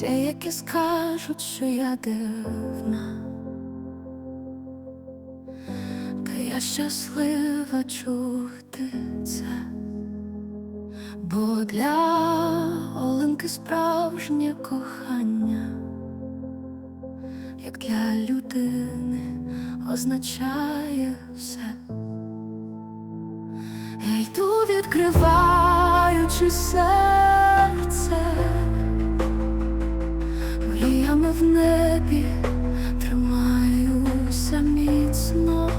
Деякі скажуть, що я дивна, та я щаслива чути це, бо для Оленки справжнє кохання, як для людини означає все. Я йду відкриваючи серце, в небі тримаюся міцно.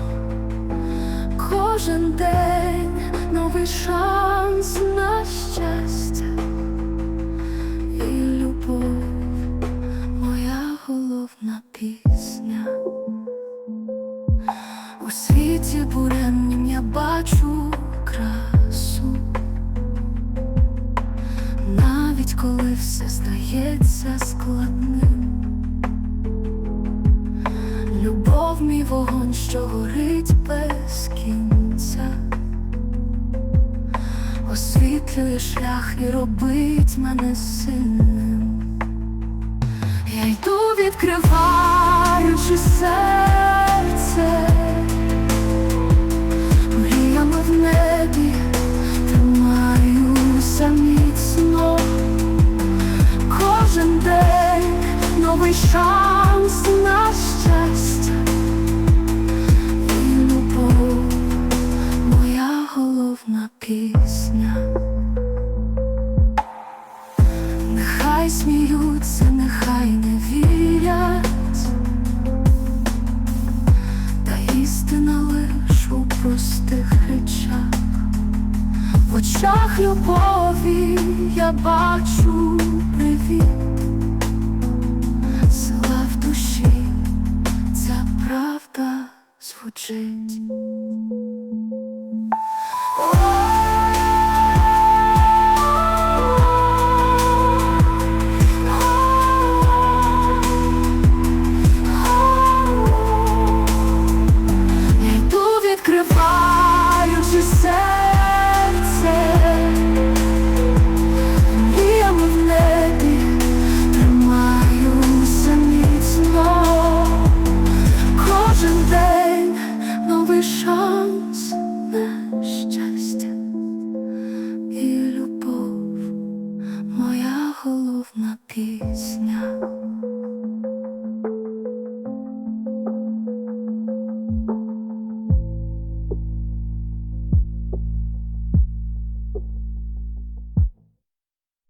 Кожен день новий шанс на щастя і любов, моя головна пісня. У світі буремнім я бачу красу, навіть коли все здається складним. Вогонь, що горить без кінця, освітлює шлях і робить мене сильним. Я йду відкриваючи серце, мріями в небі тримаюся міцно. Кожен день новий шанс пісня. Нехай сміються, нехай не вірять, та істина лиш у простих речах, в очах любові я бачу привіт, звучить. І